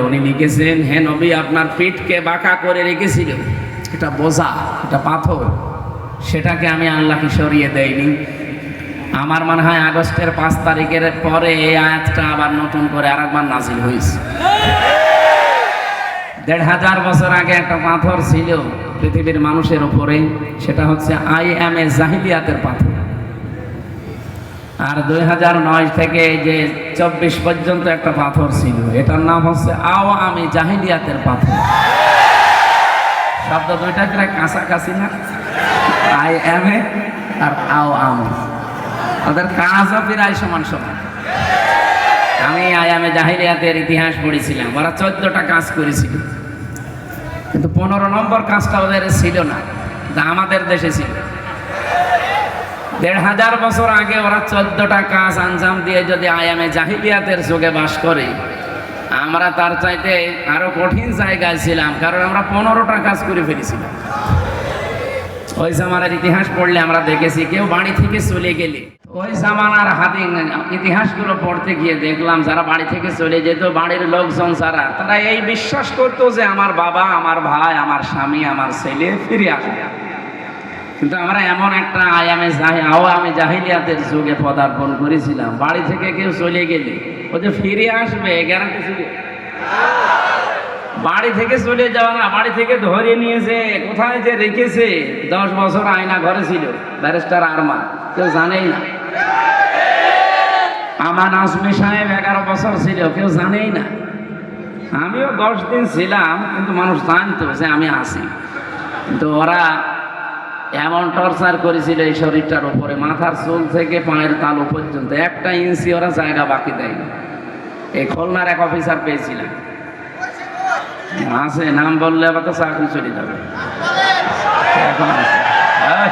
উনি লিখেছেন, হে আপনার পিঠকে বাঁকা করে রেখেছিল। এটা বোঝা, এটা পাথর। সেটাকে আমি আল্লাহকে সরিয়ে দেইনি। আমার মনে হয় আগস্টের পাঁচ তারিখের পরে এই আয়াতটা আবার নতুন করে আরেকবার নাজিল হয়েছে দেড় হাজার বছর আগে একটা পাথর ছিল। পৃথিবীর মানুষের উপরে, সেটা হচ্ছে আই এম এ জাহিলিয়াতের পাথর। আর দুই হাজার নয় থেকে যে চব্বিশ পর্যন্ত একটা পাথর ছিল, এটার নাম হচ্ছে আও আমি জাহিলিয়াতের পাথর। শব্দ দুইটা প্রায় কাছাকাছি না? আই এম এ আর আও আমি ওদের কাজও প্রায় সমান সমান। আমি আয়ামে জাহিলিয়াতের ইতিহাস পড়েছিলাম, ওরা চোদ্দটা কাজ করেছিল। কিন্তু পনেরো নম্বর কাজটা ওদের ছিল না আমাদের দেশে ছিল। দেড় হাজার বছর আগে ওরা চোদ্দটা কাজ আঞ্জাম দিয়ে যদি আয়ামে জাহিলিয়াতের যুগে বাস করে, আমরা তার চাইতে আরও কঠিন জায়গায় ছিলাম, কারণ আমরা পনেরোটা কাজ করে ফেলেছিলাম। ওই জামানার ইতিহাস পড়লে আমরা দেখেছি, কেউ বাড়ি থেকে চলে গেলে ওই জামানার হাতে ইতিহাসগুলো পড়তে গিয়ে দেখলাম, যারা বাড়ি থেকে চলে যেত, বাড়ির লোকজন যারা, তারা এই বিশ্বাস করতো যে আমার বাবা, আমার ভাই, আমার স্বামী, আমার ছেলে ফিরে আসবে। কিন্তু আমরা এমন একটা আয়ামে জাহি আওয়ামে জাহিলিয়াতের যুগে পদার্পণ করেছিলাম। বাড়ি থেকে কেউ চলে গেলে, ও যে ফিরে আসবে গ্যারান্টি ছিল বাড়ি থেকে চলে যাওয়া না, বাড়ি থেকে ধরে নিয়েছে কোথায় যে রেখেছে, দশ বছর আয়না ঘরে ছিল, ব্যারিস্টার আরমা, কেউ জানেই না। আমার আজমি সাহেব এগারো বছর ছিল, কেউ জানেই না। আমিও দশ দিন ছিলাম, কিন্তু মানুষ জানতো যে আমি আছি। কিন্তু ওরা এমন টর্চার করেছিল এই শরীরটার উপরে, মাথার চুল থেকে পায়ের তালু পর্যন্ত। একটা ইঞ্চি ওরা জায়গা বাকি দেয়নি। এই খুলনার এক অফিসার পেয়েছিলাম। আছে, নাম বললে আবার তো চাকরি চলে যাবে এখন আছে। আহ!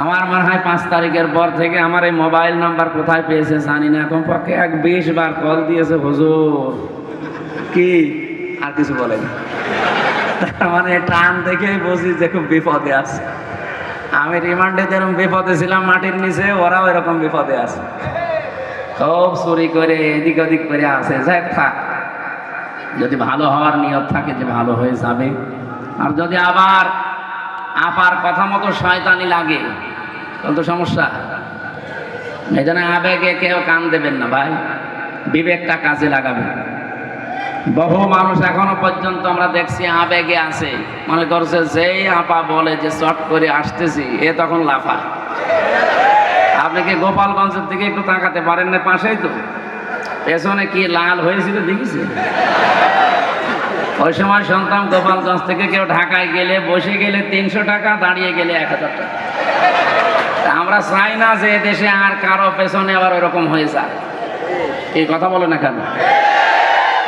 আমার মনে হয় পাঁচ তারিখের পর থেকে আমার এই মোবাইল নাম্বার কোথায় পেয়েছে জানি না। এখন পক্ষে এক বিশ বার কল দিয়েছে হুজুর। কি? আর কিছু বলেনি। তার মানে টান দেখেই বুঝি যে খুব বিপদে আছে। আমি রিমান্ডে যেরকম বিপদে ছিলাম মাটির নিচে, ওরাও এরকম বিপদে আছে। খুব চুরি করে এদিক ওদিক করে আছে। যাই থাক। যদি ভালো হওয়ার নিয়ত থাকে যে ভালো হয়ে যাবে। আর যদি আবার আপার কথা মতো শয়তানি লাগে তো সমস্যা। এই জন্য আবেগে কেউ কান দেবেন না ভাই। বিবেকটা কাজে লাগাবেন। বহু মানুষ এখনও পর্যন্ত আমরা দেখছি আবেগে আছে। মনে করছে, যেই আপা বলে যে চট করে আসতেছি, এ তখন লাফা। আপনি কি গোপালগঞ্জের দিকে একটু তাকাতে পারেন না পাশেই তো? পেছনে কি লাল হয়েছিল দেখিছে ওই সময় শুনতাম গোপালগঞ্জ থেকে কেউ ঢাকায় গেলে, বসে গেলে তিনশো টাকা, দাঁড়িয়ে গেলে এক হাজার টাকা। আমরা চাই না যে দেশে আর কারও পেছনে আবার ওরকম হয়ে যায় এই কথা বলে না কেন?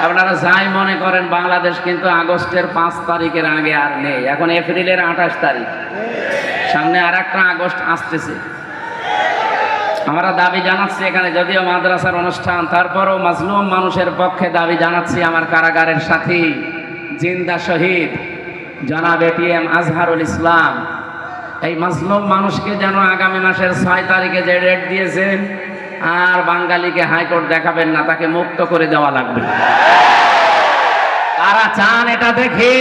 আপনারা যাই মনে করেন, বাংলাদেশ কিন্তু আগস্টের পাঁচ তারিখের আগে আর নেই। এখন এপ্রিলের আঠাশ তারিখ। সামনে আর একটা আগস্ট আসতেছে। আমরা দাবি জানাচ্ছি এখানে, যদিও মাদ্রাসার অনুষ্ঠান, তারপরও মাজলুম মানুষের পক্ষে দাবি জানাচ্ছি আমার কারাগারের সাথী জিন্দা শহীদ, জনাব এটিএম আজহারুল ইসলাম। এই মাজলুম মানুষকে যেন আগামী মাসের ছয় তারিখে যে ডেট দিয়েছেন আর বাঙালিকে হাইকোর্ট দেখাবেন না, তাকে মুক্ত করে দেওয়া লাগবে। তারা চান এটা দেখে?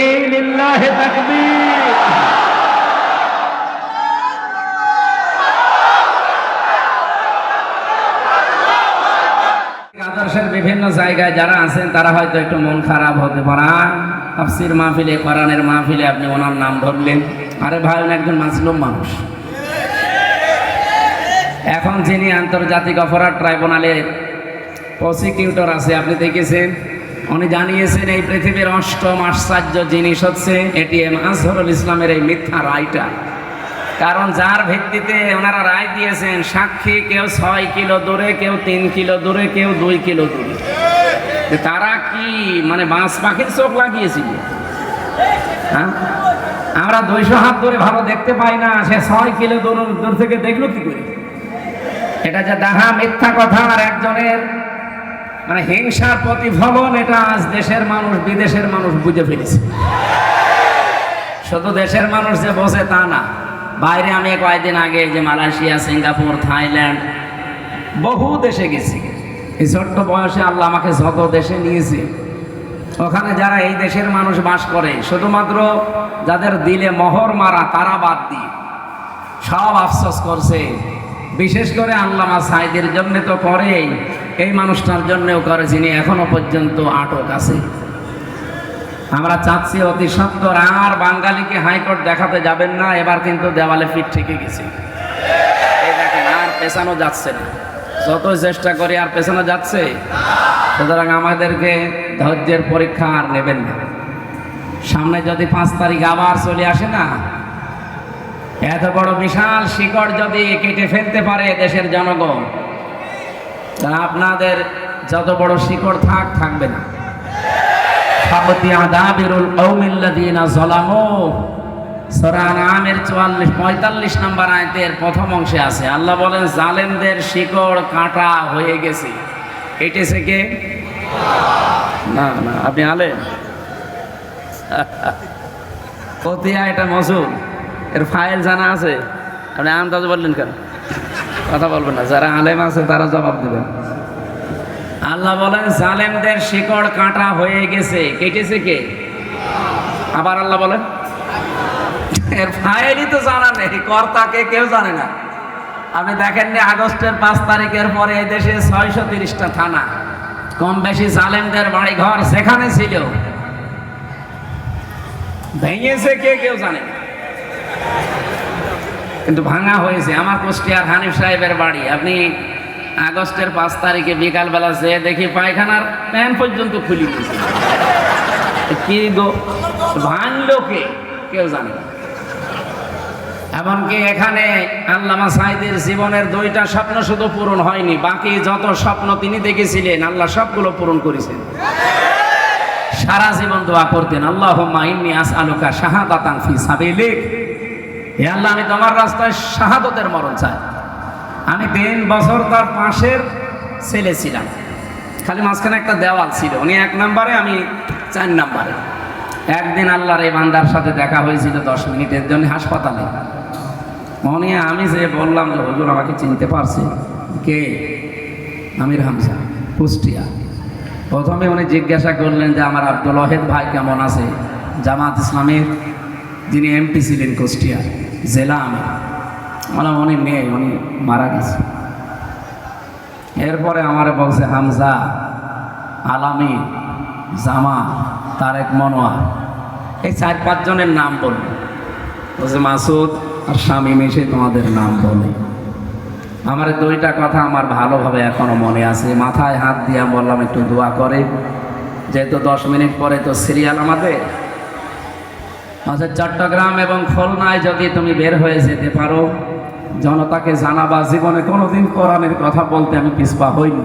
আদর্শের বিভিন্ন জায়গায় যারা আছেন, তারা হয়তো একটু মন খারাপ হতে পারে। তাফসির মাহফিলে, কোরআনের মাহফিলে আপনি ওনার নাম ধরলেন। আরে ভাই উনি একজন মাসলুম মানুষ। এখন যিনি আন্তর্জাতিক অপরাধ ট্রাইব্যুনালে প্রসিকিউটর আছে, আপনি দেখেছেন? উনি জানিয়েছেন, এই পৃথিবীর অষ্টম আশ্চর্য জিনিস হচ্ছে এটিএম আজহরুল ইসলামের এই মিথ্যা রায়টা। কারণ যার ভিত্তিতে ওনারা রায় দিয়েছেন, সাক্ষী কেউ ছয় কিলো দূরে, কেউ তিন কিলো দূরে, কেউ দুই কিলো দূরে। তারা কি মানে বাঁশ পাখির চোখ লাগিয়েছিল? হ্যাঁ? আমরা দুইশো হাত ধরে ভালো দেখতে পাই না, সে ছয় কিলো দূর দূর থেকে দেখল কি করে? এটা যে দাহা মিথ্যা কথা আর একজনের মানে হিংসার প্রতিফলন, এটা আজ দেশের মানুষ, বিদেশের মানুষ বুঝে ফেলেছে। শুধু দেশের মানুষ যে বসে তা না। বাইরে আমি কয়েকদিন আগে যে মালয়েশিয়া, সিঙ্গাপুর, থাইল্যান্ড, বহু দেশে গেছি। এই ছোট্ট বয়সে আল্লাহ আমাকে যত দেশে নিয়েছে ওখানে যারা এই দেশের মানুষ বাস করে, শুধুমাত্র যাদের দিলে মোহর মারা, তারা বাদ দিয়ে সব আফসোস করছে। বিশেষ করে আল্লামা সাইদের জন্য তো করেই, এই মানুষটার জন্যও করে যিনি এখনও পর্যন্ত আটক আছে। আমরা চাচ্ছি অতি সত্তর আর বাঙালিকে হাইকোর্ট দেখাতে যাবেন না, এবার কিন্তু দেওয়ালে ফিট থেকে গেছে। আর পেছানো যাচ্ছে না। যত চেষ্টা করি, আর পেছানো যাচ্ছে? সুতরাং আমাদেরকে ধৈর্যের পরীক্ষা আর নেবেন না। সামনে যদি পাঁচ তারিখ আবার চলে আসে না, এত বড় বিশাল শিকড় যদি কেটে ফেলতে পারে দেশের জনগণ, তা আপনাদের যত বড় শিকড় থাক, থাকবে না। ফাবতি আদাবিরুল কওমিল্লাযিনা যালামু। সূরা আনামের 44 45 নম্বর আয়াতের প্রথম অংশে আছে, আল্লাহ বলেন, জালেমদের শিকড় কাটা হয়ে গেছে। কেটেছে কে? না না, আপনি আলেন কতিয়া এটা মজুর এর ফাইল জানা আছে? আপনি আন্দাজ বললেন কেন? কথা বলবেন না, যারা আলেম আছে তারা জবাব দেবেন। আল্লাহ বলেন, জালেমদের শিকড় কাটা হয়ে গেছে। কেটেছে কে? আবার আল্লাহ বলেন, এর ফাইলই তো জানা নেই, কর্তাকে কেউ জানে না। আপনি দেখেননি আগস্টের পাঁচ তারিখের পরে দেশে ছয়শো তিরিশটা থানা, কম বেশি জালেমদের বাড়ি ঘর সেখানে ছিল। ভেঙেছে কে কেউ জানে কিন্তু ভাঙা হয়েছে, আমার কুষ্টিয়ার হানিফ সাহেবের বাড়ি। আপনি আগস্টের পাঁচ তারিখে বিকালবেলা যেয়ে দেখি পায়খানার প্যান পর্যন্ত খুলি কি গো, ভাঙলো কে? কেউ জানে না। এমনকি এখানে আল্লামা সাইদের জীবনের দুইটা স্বপ্ন শুধু পূরণ হয়নি, বাকি যত স্বপ্ন তিনি দেখেছিলেন, আল্লাহ সবগুলো পূরণ করেছেন। সারা জীবন দোয়া করতেন আল্লাহ ইন্নি আসআলুকা শাহাদাতান ফি সাবিলিক। হে আল্লাহ, আমি তোমার রাস্তায় শাহাদতের মরণ চাই। আমি তিন বছর তার পাশের ছেলে ছিলাম। খালি মাঝখানে একটা দেওয়াল ছিল, উনি এক নম্বরে, আমি চার নম্বরে। একদিন আল্লাহর এই বান্দার সাথে দেখা হয়েছিল দশ মিনিটের জন্য হাসপাতালে। মনে আমি যে বললাম যে হুজুর আমাকে চিনতে পারছে, কে? আমির হামসা কুষ্টিয়া। প্রথমে উনি জিজ্ঞাসা করলেন যে আমার আব্দুল ওয়াহেদ ভাই কেমন আছে? জামাত ইসলামের, যিনি এমপি ছিলেন কুষ্টিয়া, জেলা আমি মানে উনি নেই, উনি মারা গেছে। এরপরে আমার বলছে, হামজা, আলামি, জামা, তারেক মনোয়ার। এই চার পাঁচজনের নাম বলল বলছে, মাসুদ আর স্বামী মেশে তোমাদের নাম বলে। আমার দুইটা কথা আমার ভালোভাবে এখনও মনে আছে। মাথায় হাত দিয়া বললাম, একটু দোয়া করে। যেহেতু দশ মিনিট পরে তো সিরিয়াল আমাদের। আচ্ছা চট্টগ্রাম এবং খুলনায় যদি তুমি বের হয়ে যেতে পারো, জনতাকে জানাবা, জীবনে কোনোদিন কোরআনের কথা বলতে আমি পিছপা হইনি।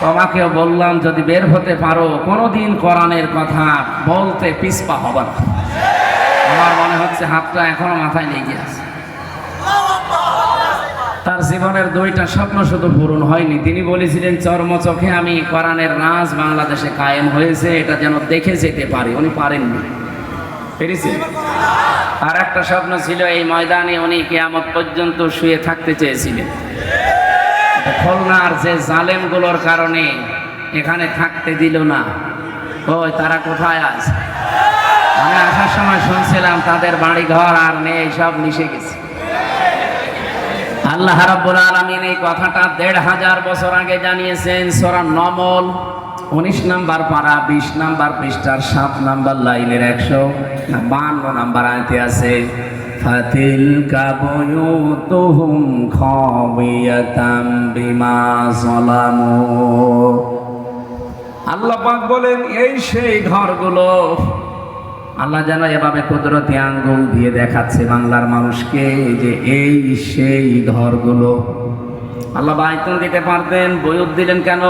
তোমাকেও বললাম, যদি বের হতে পারো, কোনোদিন কোরআনের কথা বলতে পিছপা হবে না। আমার মনে হচ্ছে হাতটা এখনও মাথায় লেগে আছে। তার জীবনের দুইটা স্বপ্ন শুধু পূরণ হয়নি। তিনি বলেছিলেন, চর্ম চোখে আমি কোরআনের রাজ বাংলাদেশে কায়েম হয়েছে, এটা যেন দেখে যেতে পারি। উনি পারেননি। পেরেছে আর একটা স্বপ্ন ছিল, এই ময়দানে উনি কেয়ামত পর্যন্ত শুয়ে থাকতে চেয়েছিলেন। খুলনার যে জালেমগুলোর কারণে এখানে থাকতে দিল না। ওই তারা কোথায় আছে? আমি আসার সময় শুনছিলাম তাদের বাড়ি ঘর আর নেই, সব মিশে গেছে। আল্লাহ রাব্বুল আলামিন এই কথাটা দেড় হাজার বছর আগে জানিয়েছেন, সূরা নমল, উনিশ নাম্বার পারা, বিশ নাম্বার পৃষ্ঠার সাত নাম্বার লাইনের একশো বান্ন নাম্বার আয়তে আছে ফাতিল কাবুতুহুম খাবিয়াতাম বিমা সালামু আল্লাহ পাক বলেন, এই সেই ঘরগুলো আল্লাহ যেন এভাবে কুদরতি আঙ্গুল দিয়ে দেখাচ্ছে বাংলার মানুষকে যে এই সেই ঘরগুলো। আল্লাহ বাইতুল দিতে পারতেন বইয়ত দিলেন কেন?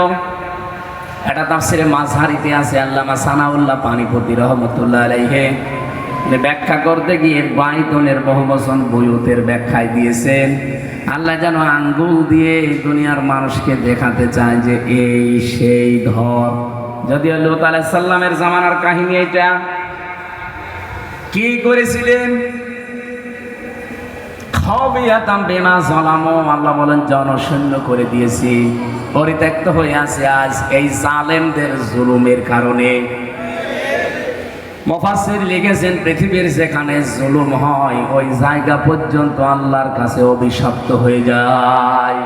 এটা তাফসিরে মাঝহারিতে আছে, আল্লামা সানাউল্লাহ পানিপতি রহমতুল্লাহ আলাইহে। ব্যাখ্যা করতে গিয়ে বাইতনের বহুবচন বইয়তের ব্যাখ্যায় দিয়েছেন, আল্লাহ যেন আঙ্গুল দিয়ে দুনিয়ার মানুষকে দেখাতে চায় যে এই সেই ঘর। যদিও লুত আলাইসাল্লামের জামানার কাহিনী এটা কি করেছিলেন? আল্লাহ বলেন, জনশূন্য করে দিয়েছি। পরিত্যক্ত হয়ে আছে আজ এই জালেমদের জুলুমের কারণে। মফাসির লিখেছেন, পৃথিবীর যেখানে জুলুম হয়, ওই জায়গা পর্যন্ত আল্লাহর কাছে অভিশপ্ত হয়ে যায়।